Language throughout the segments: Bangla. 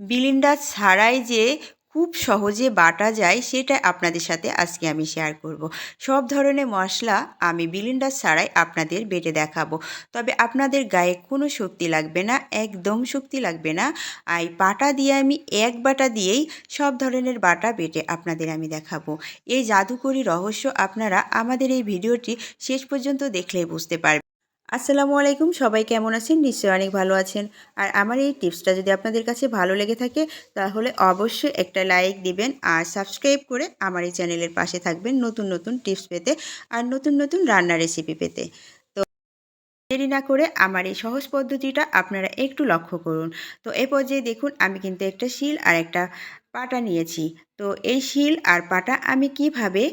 বিলিন্ডার ছাড়াই যে খুব সহজে বাটা যায়, সেটা আপনাদের সাথে আজকে আমি শেয়ার করব। সব ধরনের মশলা আমি বিলিন্ডার ছাড়াই আপনাদের বেটে দেখাবো। তবে আপনাদের গায়ে কোনো শক্তি লাগবে না, একদম শক্তি লাগবে না। আর পাটা দিয়ে আমি এক বাটা দিয়েই সব ধরনের বাটা বেটে আপনাদের আমি দেখাবো। এই জাদুকরি রহস্য আপনারা আমাদের এই ভিডিওটি শেষ পর্যন্ত দেখলেই বুঝতে পারবেন। আসসালামু আলাইকুম। সবাই কেমন আছেন? নিশ্চয়ই অনেক ভালো আছেন। আর আমার এই টিপসটা যদি আপনাদের কাছে ভালো লেগে থাকে, তাহলে অবশ্যই একটা লাইক দিবেন আর সাবস্ক্রাইব করে আমার এই চ্যানেলের পাশে থাকবেন নতুন নতুন টিপস পেতে আর নতুন নতুন রান্নার রেসিপি পেতে। তো দেরি না করে আমার এই সহজ পদ্ধতিটা আপনারা একটু লক্ষ্য করুন। তো এ পর্যায়ে দেখুন, আমি কিন্তু একটা শিল আর একটা পাটা নিয়েছি। তো এই শিল আর পাটা আমি কীভাবে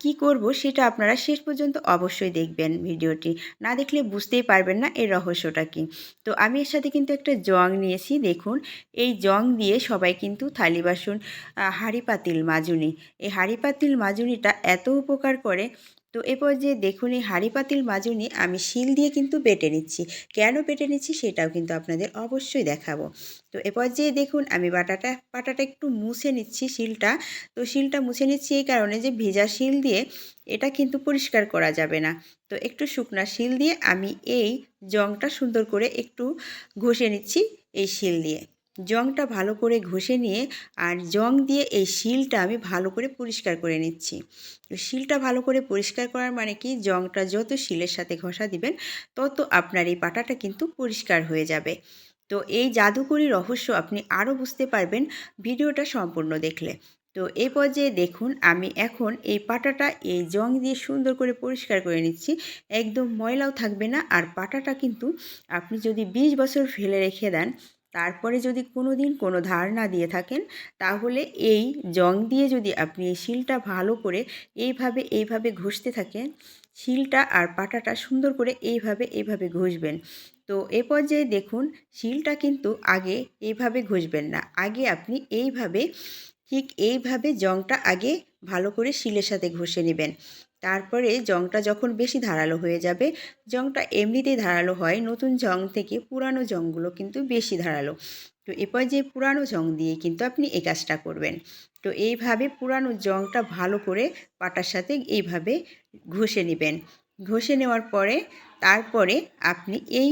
কি করব সেটা আপনারা শেষ পর্যন্ত অবশ্যই দেখবেন ভিডিওটি। না দেখলে বুঝতেই পারবেন না এর রহস্যটা কি। তো আমি এর সাথে কিন্তু একটা জং নিয়েছি, দেখুন। এই জং দিয়ে সবাই কিন্তু থালি বাসন হাঁড়ি পাতিল মাজুনি। এই হাঁড়ি পাতিল মাজুনিটা এত উপকার করে। তো এ পর্যায়ে দেখুন এই হাঁড়ি পাতিল মাজুনি আমি শিল দিয়ে কিন্তু বেটে নিচ্ছি। কেন বেটে নিচ্ছি সেটাও কিন্তু আপনাদের অবশ্যই দেখাবো। তো এ পর্যায়ে দেখুন আমি বাটাটা, পাটাটা একটু মুছে নিচ্ছি। শিলটা। তো শিলটা মুছে নিচ্ছি এই কারণে যে ভেজা শিল দিয়ে এটা কিন্তু পরিষ্কার করা যাবে না। তো একটু শুকনা শিল দিয়ে আমি এই জংটা সুন্দর করে একটু ঘষে নিচ্ছি এই শিল দিয়ে। জংটা ভালো করে ঘষে নিয়ে আর জং দিয়ে এই শিলটা আমি ভালো করে পরিষ্কার করে নিচ্ছি। শিলটা ভালো করে পরিষ্কার করার মানে কি? জংটা যত শিলের সাথে ঘষা দিবেন, তত আপনার এই পাটাটা কিন্তু পরিষ্কার হয়ে যাবে। তো এই জাদুকরি রহস্য আপনি আরও বুঝতে পারবেন ভিডিওটা সম্পূর্ণ দেখলে। তো এই পর্যায়ে দেখুন, আমি এখন এই পাটাটা এই জং দিয়ে সুন্দর করে পরিষ্কার করে নিচ্ছি। একদম ময়লাও থাকবে না আর পাটাটা কিন্তু আপনি যদি ২০ বছর ফেলে রেখে দেন, তারপরে যদি কোনো দিন কোনো ধার না দিয়ে থাকেন, তাহলে এই জং দিয়ে যদি আপনি এই শিলটা ভালো করে এইভাবে এইভাবে ঘষতে থাকেন, শিলটা আর পাটাটা সুন্দর করে এইভাবে এইভাবে ঘষবেন। তো এ পর্যায়ে দেখুন, শিলটা কিন্তু আগে এইভাবে ঘষবেন না। আগে আপনি এইভাবে, ঠিক এইভাবে জংটা আগে ভালো করে শিলের সাথে ঘষে নেবেন। তারপরে জংটা যখন বেশি ধারালো হয়ে যাবে, জংটা এমনিতেই ধারালো হয়, নতুন জং থেকে পুরানো জংগুলো কিন্তু বেশি ধারালো। তো এরপর যে পুরানো জং দিয়ে কিন্তু আপনি এই কাজটা করবেন। তো এইভাবে পুরানো জংটা ভালো করে পাটার সাথে এইভাবে ঘষে নেবেন। ঘষে নেওয়ার পরে, তারপরে আপনি এই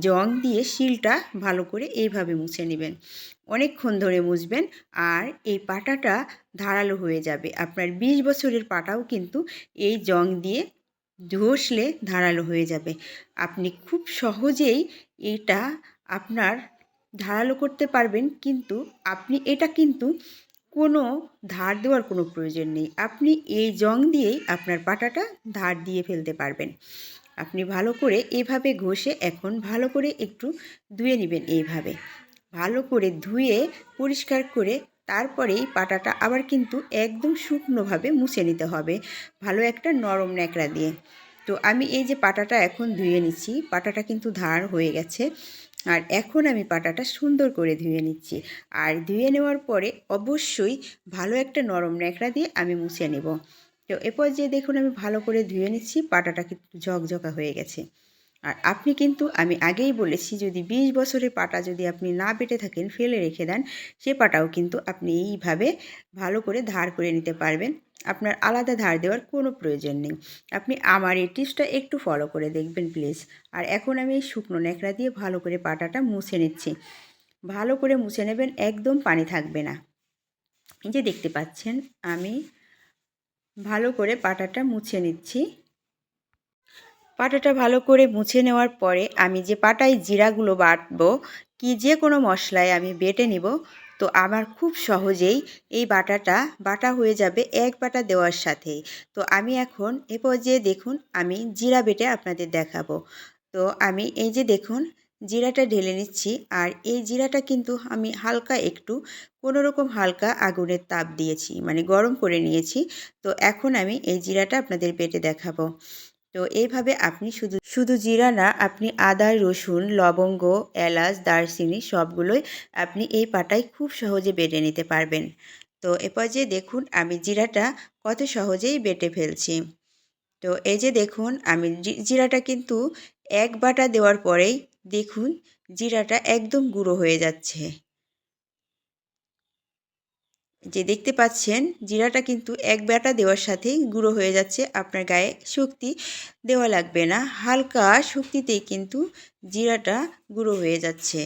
জং দিয়ে শিলটা ভালো করে এইভাবে মুছে নেবেন। অনেকক্ষণ ধরে মুছবেন আর এই পাটাটা ধারালো হয়ে যাবে। আপনার ২০ বছরের পাটাও কিন্তু এই জং দিয়ে ঘষলে ধারালো হয়ে যাবে। আপনি খুব সহজেই এটা আপনার ধারালো করতে পারবেন কিন্তু আপনি এটা কিন্তু কোনো ধার দেওয়ার কোনো প্রয়োজন নেই। আপনি এই জং দিয়েই আপনার পাটাটা ধার দিয়ে ফেলতে পারবেন। আপনি ভালো করে এভাবে ঘষে এখন ভালো করে একটু ধুয়ে নেবেন এইভাবে। ভালো করে ধুয়ে পরিষ্কার করে তারপরেই পাটাটা আবার কিন্তু একদম শুকনোভাবে মুছে নিতে হবে। ভালো একটা নরম ন্যাকড়া দিয়ে। তো আমি এই যে পাটাটা এখন ধুয়ে নিচ্ছি, পাটাটা কিন্তু ধার হয়ে গেছে। আর এখন আমি পাটাটা সুন্দর করে ধুয়ে নিচ্ছি। আর ধুয়ে নেওয়ার পরে অবশ্যই ভালো একটা নরম ন্যাকড়া দিয়ে আমি মুছে নেব। তো এরপর যে দেখুন, আমি ভালো করে ধুয়ে নিচ্ছি, পাটাটা কিন্তু ঝকঝকা হয়ে গেছে। আর আপনি কিন্তু, আমি আগেই বলেছি, যদি ২০ বছরের পাটা যদি আপনি না বেটে থাকেন, ফেলে রেখে দেন, সে পাটাও কিন্তু আপনি এইভাবে ভালো করে ধার করে নিতে পারবেন। আপনার আলাদা ধার দেওয়ার কোনো প্রয়োজন নেই। আপনি আমার এই টিপসটা একটু ফলো করে দেখবেন প্লিজ আর এখন আমি এই শুকনো ন্যাকড়া দিয়ে ভালো করে পাটাটা মুছে নিচ্ছি। ভালো করে মুছে নেবেন, একদম পানি থাকবে না। এই যে দেখতে পাচ্ছেন, আমি ভালো করে পাটাটা মুছে নিচ্ছি। পাটাটা ভালো করে মুছে নেওয়ার পরে আমি যে পাটায় জিরাগুলো বাটবো, কি যে কোনো মশলায় আমি বেটে নিব। তো আমার খুব সহজেই এই বাটাটা, বাটা হয়ে যাবে এক বাটা দেওয়ার সাথেই তো আমি এখন এ পর্যায়ে দেখুন আমি জিরা বেটে আপনাদের দেখাবো। তো আমি এই যে দেখুন জিরাটা ঢেলে নিচ্ছি আর এই জিরাটা কিন্তু আমি হালকা একটু কোনো রকম হালকা আগুনের তাপ দিয়েছি মানে গরম করে নিয়েছি। তো এখন আমি এই জিরাটা আপনাদের বেটে দেখাবো। তো এইভাবে আপনি শুধু শুধু জিরা না, আপনি আদা, রসুন, লবঙ্গ, এলাচ, দারচিনি সবগুলোই আপনি এই পাটায় খুব সহজে বেটে নিতে পারবেন। তো এরপর যে দেখুন আমি জিরাটা কত সহজেই বেটে ফেলছি। তো এই যে দেখুন আমি জিরাটা কিন্তু এক বাটা দেওয়ার পরেই দেখুন, জিরাটা একদম গুঁড়ো হয়ে যাচ্ছে। যে দেখতে পাচ্ছেন, জিরাটা কিন্তু এক ব্যাটা দেওয়ার সাথেই গুঁড়ো হয়ে যাচ্ছে, আপনার গায়ে শক্তি দেওয়া লাগবে না। হালকা শক্তিতেই কিন্তু জিরাটা গুঁড়ো হয়ে যাচ্ছে।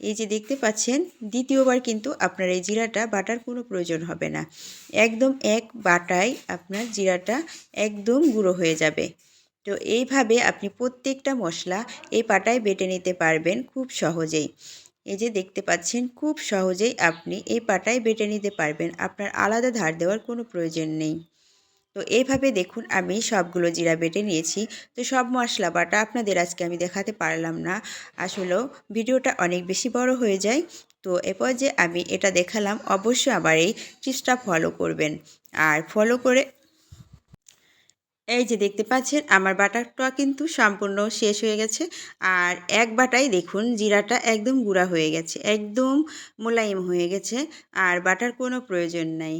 এই যে দেখতে পাচ্ছেন, দ্বিতীয়বার কিন্তু আপনার এই জিরাটা বাটার কোনো প্রয়োজন হবে না। একদম এক বাটায় আপনার জিরাটা একদম গুঁড়ো হয়ে যাবে। তো এইভাবে আপনি প্রত্যেকটা মশলা এই পাটায় বেটে নিতে পারবেন খুব সহজেই। এই যে দেখতে পাচ্ছেন খুব সহজেই আপনি এই পাটায় বেটে নিতে পারবেন, আপনার আলাদা ধার দেওয়ার কোনো প্রয়োজন নেই। তো এইভাবে দেখুন আমি সবগুলো জিরা বেটে নিয়েছি। তো সব মশলা বাটা আপনাদের আজকে আমি দেখাতে পারলাম না। আসলেও ভিডিওটা অনেক বেশি বড় হয়ে যায়। তো এরপর যে আমি এটা দেখালাম, অবশ্যই আমার এই টিপসটা ফলো করবেন। আর ফলো করে এই যে দেখতে পাচ্ছেন, আমার বাটারটা কিন্তু সম্পূর্ণ শেষ হয়ে গেছে। আর এক বাটাই দেখুন, জিরাটা একদম গুঁড়া হয়ে গেছে, একদম মোলায়েম হয়ে গেছে, আর বাটার কোনো প্রয়োজন নাই।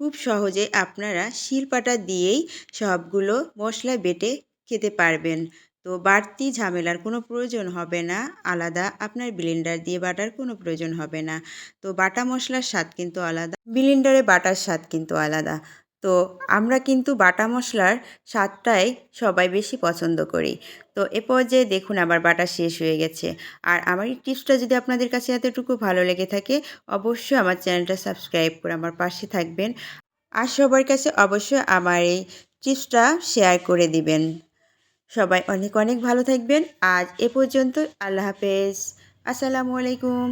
খুব সহজে আপনারা শিলপাটা দিয়েই সবগুলো মশলা বেটে খেতে পারবেন। তো বাড়তি ঝামেলার কোনো প্রয়োজন হবে না, আলাদা আপনার ব্লেন্ডার দিয়ে বাটার কোনো প্রয়োজন হবে না। তো বাটা মশলার স্বাদ কিন্তু আলাদা, ব্লেন্ডারে বাটার স্বাদ কিন্তু আলাদা। তো আমরা কিন্তু বাটা মশলার স্বাদটাই সবাই বেশি পছন্দ করি। তো এ পর্যায়ে দেখুন আমার বাটা শেষ হয়ে গেছে। আর আমার এই টিপসটা যদি আপনাদের কাছে এতটুকু ভালো লেগে থাকে, অবশ্যই আমার চ্যানেলটা সাবস্ক্রাইব করে আমার পাশে থাকবেন। আর সবার কাছে অবশ্যই আমার এই টিপসটা শেয়ার করে দিবেন। সবাই অনেক অনেক ভালো থাকবেন। আজ এ পর্যন্ত আল্লাহ হাফেজ। আসসালামু আলাইকুম।